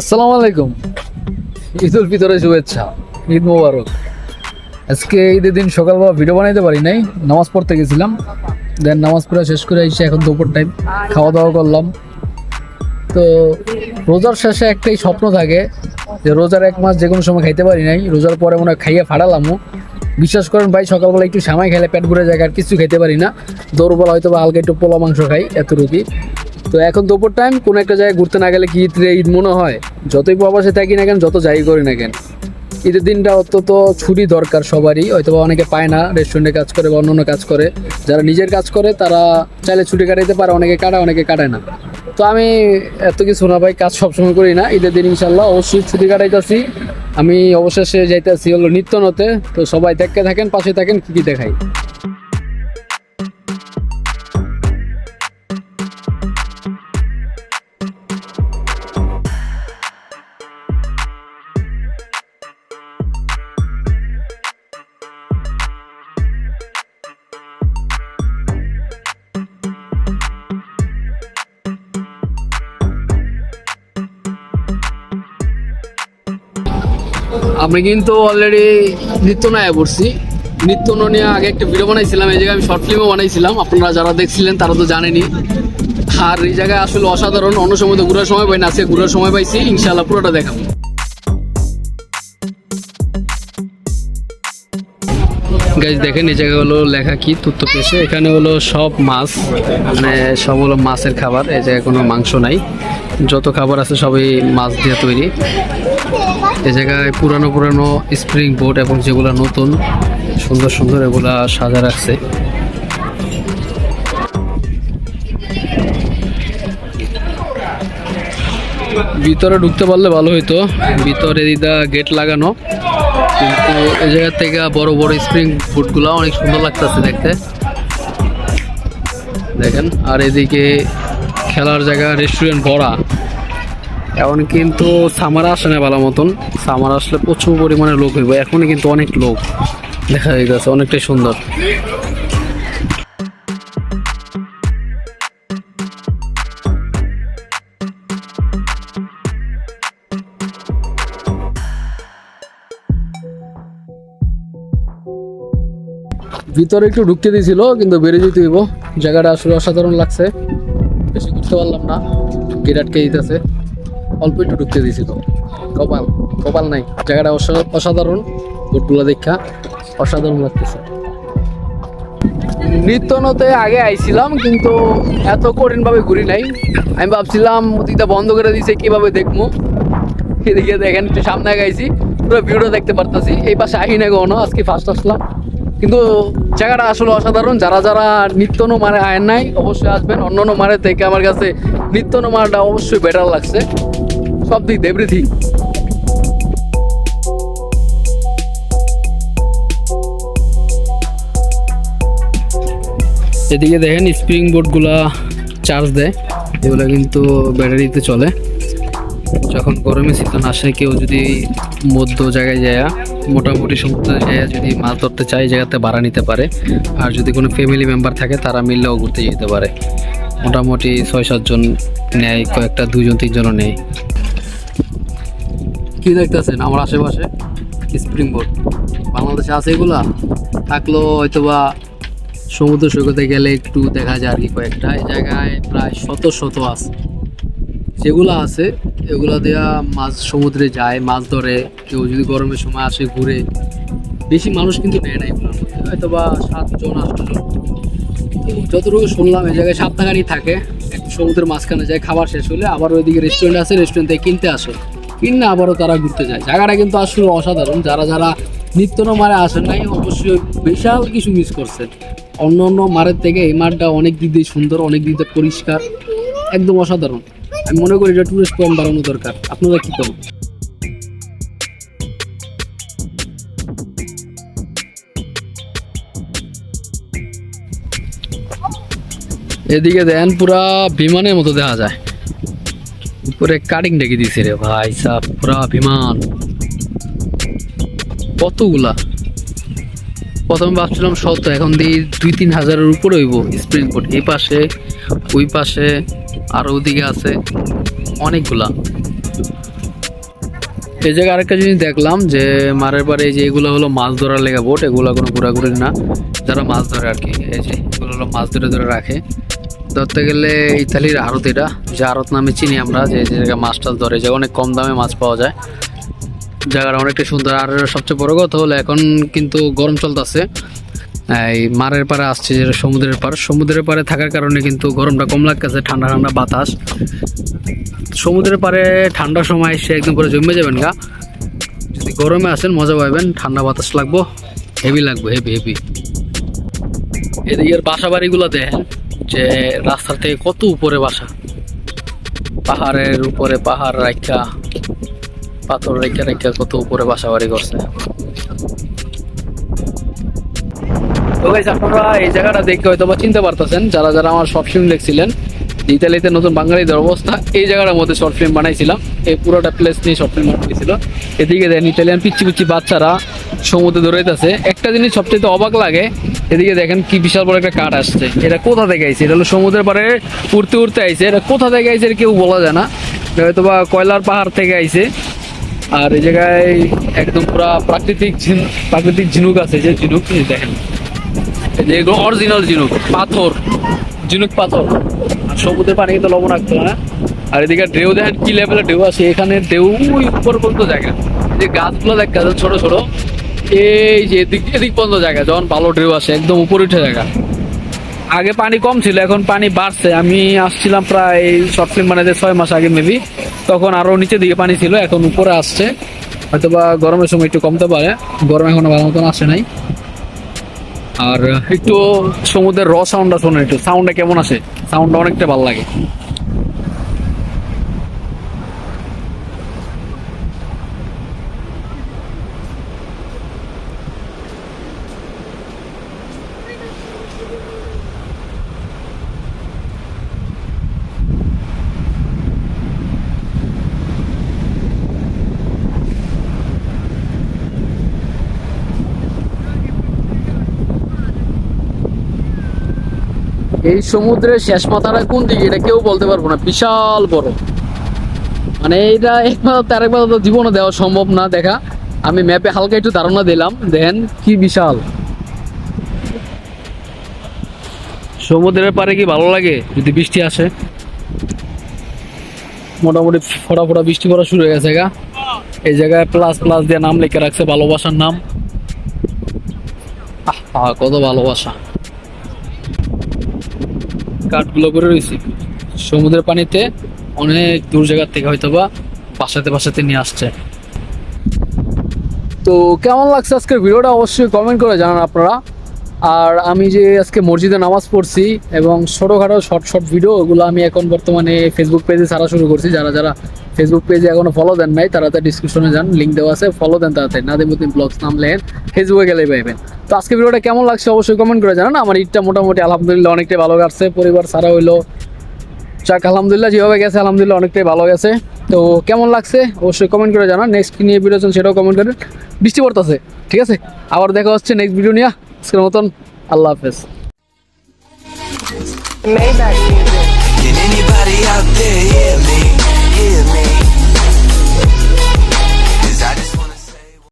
আসসালামু আলাইকুম। ঈদ উল ফিতরের শুভেচ্ছা, ঈদ মোবারক। আজকে ঈদের দিন সকালবেলা ভিডিও বানাইতে পারি নাই, নামাজ পড়তে গেছিলাম। দেন নামাজ পড়া শেষ করে এসে এখন দুপুর টাইম খাওয়া দাওয়া করলাম। তো রোজার শেষে একটাই স্বপ্ন থাকে যে রোজার এক মাস যে কোনো সময় খাইতে পারি নাই, রোজার পরে মনে হয় খাইয়ে ফাড়ালামও বিশ্বাস করেন ভাই, সকালবেলা একটু সামাই খেলে পেট ভরে যায় আর কিছু খেতে পারি না। দৌড়বেলা হয়তো বা হালকা একটু পোলা মাংস খাই এত রুটি তো এখন দুপুর টাইম কোনো একটা জায়গায় ঘুরতে না গেলে কি ঈদ রে ঈদ মনে হয়? যতই প্রবাসে থাকি না কেন, যত যাই করি না কেন। ঈদের দিনটা অত্যন্ত ছুটি দরকার সবারই হয়তো অনেকে পায় না রেস্টুরেন্টে কাজ করে বা অন্য কাজ করে। যারা নিজের কাজ করে, তারা চাইলে ছুটি কাটাইতে পারে, অনেকে কাটায় অনেকে কাটায় না। তো আমি এত কিছু না ভাই, কাজ সবসময় করি না। ঈদের দিন ইনশাল্লাহ অবশ্যই ছুটি কাটাইতেছি। আমি অবশেষে যাইতেছি হলো নিত্য নতে তো সবাই দেখতে থাকেন, পাশে থাকেন, কী কী দেখাই? আমি কিন্তু অলরেডি নিত্য নয় পড়ছি। নিত্য নিয়ে আগে একটা ভিডিও বানাইছিলাম, এই জায়গায় আমি শর্ট ফিল্মও বানাইছিলাম। আপনারা যারা দেখছিলেন তারা তো জানেনই। আর এই জায়গায় আসলে অসাধারণ, অন্য সময় তো ঘুরার সময় পাই না, আজকে ঘুরার সময় পাইছি ইনশাল্লাহ পুরোটা দেখাবো। গাইজ দেখেন, এই জায়গায় হলো লেখা কি, তথ্য পেশে এখানে হলো সব মাছ মানে সব হলো মাছের খাবার, এই জায়গায় কোনো মাংস নাই। যত খাবার আছে সবই মাছ দিয়ে তৈরি। এ জায়গায় পুরানো পুরানো স্প্রিং বোট এবং যেগুলো নতুন, সুন্দর সুন্দর এগুলা সাজা রাখছে। ভিতরে ঢুকতে পারলে ভালো হইতো, ভিতরে দিদা গেট লাগানো। কিন্তু এই জায়গা থেকে বড় বড় স্প্রিং বোটগুলো অনেক সুন্দর লাগতেছে দেখতে। দেখেন, আর এদিকে খেলার জায়গা রেস্টুরেন্ট ভরা এখন কিন্তু সামার আসে না ভালো মতন। সামার আসলে প্রচুর পরিমাণে লোক হইব, এখনই কিন্তু অনেক লোক দেখা যাইতেছে, অনেকটাই সুন্দর। ভিতরে একটু ঢুকতে দিয়েছিল কিন্তু বেরিয়ে যেতে হইব। জায়গাটা আসলে অসাধারণ লাগছে। ঘুরতে পারলাম না। গেট আটকে দিতেছে। অল্প একটু ঢুকতে দিয়েছিল। কপাল কপাল নাই। জায়গাটা অসাধারণ। বোটগুলো দেখা, অসাধারণ লাগতেছে। নিত্যনতে আগে আইছিলাম, কিন্তু এত কঠিনভাবে ঘুরি নাই। আমি ভাবছিলাম দিকটা বন্ধ করে দিছে কীভাবে দেখব? এদিকে দেখেন, একটু সামনে গাইছি পুরো ভিডিও দেখতে পারতাছি। এই পাশে আহি না গনো আজকে ফার্স্ট আসলাম। কিন্তু জায়গাটা আসলে অসাধারণ। যারা যারা নিত্য মারে আয়েন নাই, অবশ্যই আসবেন। অন্য মারে থেকে আমার কাছে নিত্য মারটা অবশ্যই বেটার লাগছে। সব দিক এভরিথিং এদিকে দেখেন স্প্রিং বোর্ডগুলা চার্জ দেয়। এগুলো কিন্তু ব্যাটারিতে চলে। যখন গরমের সিজন আসে, কেউ যদি মধ্য জায়গায় যায়, মোটামুটি সমুদ্রে যায়, যদি মাছ ধরতে চায় জায়গাতে ভাড়া নিতে পারে। আর যদি কোনো ফ্যামিলি মেম্বার থাকে, তারা মিললেও ঘুরতে যেতে পারে। মোটামুটি ছয় সাতজন নেয়, কয়েকটা দুজন, তিনজনও নেয়। কি দেখতেছেন? আমার আশেপাশে স্প্রিং বোর্ড বাংলাদেশে আছে এগুলা? থাকলেও হয়তো বা সমুদ্র সৈকতে গেলে একটু দেখা যায় আর কি কয়েকটা। এই জায়গায় প্রায় শত শত আছে। যেগুলো আছে, এগুলো দেওয়া মাছ সমুদ্রে যায়, মাছ ধরে। কেউ যদি গরমের সময় আসে ঘুরে। বেশি মানুষ কিন্তু নেয় না এগুলোর মধ্যে। হয়তো বা সাতজন, আটজন। যতটুকু শুনলাম, এই জায়গায় সাপ্তাহখানি থাকে। একটু সমুদ্রের মাঝখানে যায়, খাবার শেষ হলে আবার ওইদিকে রেস্টুরেন্ট আছে রেস্টুরেন্ট থেকে কিনতে আসে। কিনে আবারও তারা ঘুরতে যায়। জায়গাটা কিন্তু আসলে অসাধারণ। যারা যারা নিত্য মারে আসেন নাই, অবশ্যই বিশাল কিছু মিস করছেন। অন্য অন্য মারের থেকে এই মাঠটা অনেক দিক দিয়ে সুন্দর, অনেক দিক দিয়ে পরিষ্কার। একদম অসাধারণ। আমি মনে করি এটা টুরিস্ট পয়েন্ট বাড়ানো দরকার। আপনারা কি করেন এদিকে দেন পুরা বিমানের মতো দেখা যায়। উপরে কাটিং ডেকে দিছে রে ভাই সাহ, পুরা বিমান। কতগুলা? প্রথমে ভাবছিলাম শত এখন দিই দুই তিন হাজারের উপরে হইব স্প্রিং বোট এই পাশে, ওই পাশে আর ওদিকে আছে অনেকগুলা। এই জায়গায় আরেকটা জিনিস দেখলাম যে মারের পারে যে এগুলো হলো মাছ ধরার লেগা বোট, এগুলো কোনো ঘোরাঘুরি না। যারা মাছ ধরে আর কি, এই যে এগুলো হলো মাছ ধরে ধরে রাখে। ধরতে গেলে ইতালির আড়ত এটা, যে আরত নামে চিনি আমরা, যে যে জায়গায় মাছ টাছ ধরে, যে অনেক কম দামে মাছ পাওয়া যায়। জায়গাটা অনেকটা সুন্দর। আর সবচেয়ে বড় কথা হলো, এখন কিন্তু গরম চলতেছে। এই মারের পারে আসছে যেটা সমুদ্রের পার সমুদ্রের পারে থাকার কারণে কিন্তু গরমটা কম লাগতেছে, ঠান্ডা ঠান্ডা বাতাস। সমুদ্রের পারে ঠান্ডার সময় এসে একদম পুরো জমে যাবেন গা। যদি গরমে আসেন, মজা পাবেন। ঠান্ডা বাতাস লাগবো হেভি লাগবে হেভি হেভি এদিকের বাসা বাড়িগুলো দেখেন যে রাস্তার থেকে কত উপরে বাসা। পাহাড়ের উপরে পাহাড় রাখা পাথর রেখা রেখা কত উপরে বাসা বাড়ি করছে। তো গাইস আপনারা এই জায়গাটা দেখে হয়তো বা চিনতে পারতেছেন, যারা যারা আমার শর্ট ফিল্ম দেখছিলেন ইতালিতে নতুন বাঙালিদের অবস্থা, এই জায়গাটার মধ্যে শর্ট ফিল্ম বানাইছিলাম। এই পুরোটা প্লেস নিয়ে শর্ট ফিল্ম বানাইছিল। এদিকে দেখেন ইতালিয়ান পিচ্ছি পিচ্ছি বাচ্চারা সমুদ্রে দৌড়াইতেছে। একটা জিনিস সবচেয়ে অবাক লাগে, এদিকে দেখেন কি বিশাল বড় একটা কাঠ আসছে। এটা কোথা থেকে আইছে? এটা হলো সমুদ্রের পাড়ে উড়তে উড়তে আইছে। এটা কোথা থেকে আইছে কেউ বলা যায় না। হয়তো বা কয়লার পাহাড় থেকে আইছে। আর এই জায়গায় একদম পুরা প্রাকৃতিক প্রাকৃতিক ঝিনুক আছে, যে ঝিনুক দেখেন? এগুলো অরিজিনাল ঝিনুক, পাথর ঝিনুক পাথর। আর সমুদ্রের পানি কিন্তু লবণাক্ত না আর এদিকে ঢেউ দেখেন কি লেভেলের ঢেউ আছে, এখানে ঢেউ উপর পর্যন্ত জায়গা যে গাছগুলো দেখা যায় ছোট ছোট। এই যে এদিক এদিক পর্যন্ত জায়গা যখন ভালো ঢেউ আসে, একদম উপরে উঠে জায়গা আগে পানি কম ছিল, এখন পানি বাড়ছে। আমি আসছিলাম প্রায় শর্ট ফিল্ম বানাতে ছয় মাস আগে মেবি তখন আরও নিচের দিকে পানি ছিল, এখন উপরে আসছে। হয়তো বা গরমের সময় একটু কমতে পারে, গরম এখনও ভালো মতন আসে নাই। আর একটু সমুদ্রের র সাউন্ডটা শোনেন একটু সাউন্ডটা কেমন আসে সাউন্ডটা অনেকটা ভালো লাগে। এই সমুদ্রের শেষ মাথাটা কোন দিকে? এটা কেউ বলতে পারব না। বিশাল বড়। মানে এইটা একবার তো আরেকবার তো জীবনে দেওয়া সম্ভব না, দেখা। আমি ম্যাপে হালকা একটু ধারণা দিলাম। দেখেন কি বিশাল। সমুদ্রের পারে কি ভালো লাগে? যদি বৃষ্টি আসে? মোটামুটি ফোটা ফোটা বৃষ্টি পড়া শুরু হয়ে গেছে, গা। এই জায়গায় প্লাস প্লাস দিয়ে নাম লিখে রাখছে, ভালোবাসার নাম। আহ, কত ভালোবাসা। কাঠগুলো করে রয়েছি। সমুদ্রের পানিতে অনেক দূর জায়গার থেকে হয়তো বা বাসাতে বাসাতে নিয়ে আসছে। তো কেমন লাগছে আজকের ভিডিওটা অবশ্যই কমেন্ট করে জানান আপনারা। আর আমি যে আজকে মসজিদে নামাজ পড়ছি এবং ছোটোখাটো শর্ট শর্ট ভিডিও ওগুলো আমি এখন বর্তমানে ফেসবুক পেজে ছাড়া শুরু করছি। যারা যারা ফেসবুক পেজে এখনও ফলো দেন নাই তার ডিসক্রিপশনে যান লিঙ্ক দেওয়া আছে ফলো দেন তাড়াতাড়ি। নাদিমুদ্দিন ব্লগস নাম লেখেন ফেসবুকে গেলে পাইবেন। তো আজকে ভিডিওটা কেমন লাগছে অবশ্যই কমেন্ট করে জানান। আমার ঈদটা মোটামুটি আলহামদুলিল্লাহ অনেকটাই ভালো কাটছে, পরিবার সারা হইল। চাক আলহামদুলিল্লাহ যেভাবে গেছে, আলহামদুলিল্লাহ অনেকটাই ভালো গেছে। তো কেমন লাগছে অবশ্যই কমেন্ট করে জানান। নেক্সট কি নিয়ে ভিডিও সেটাও কমেন্ট করেন। বৃষ্টি পড়তেছে, ঠিক আছে? আবার দেখা হচ্ছে নেক্সট ভিডিও নিয়ে। আজকের মতন আল্লাহ হাফেজ। Maybach music. Can anybody out there hear me? Hear me?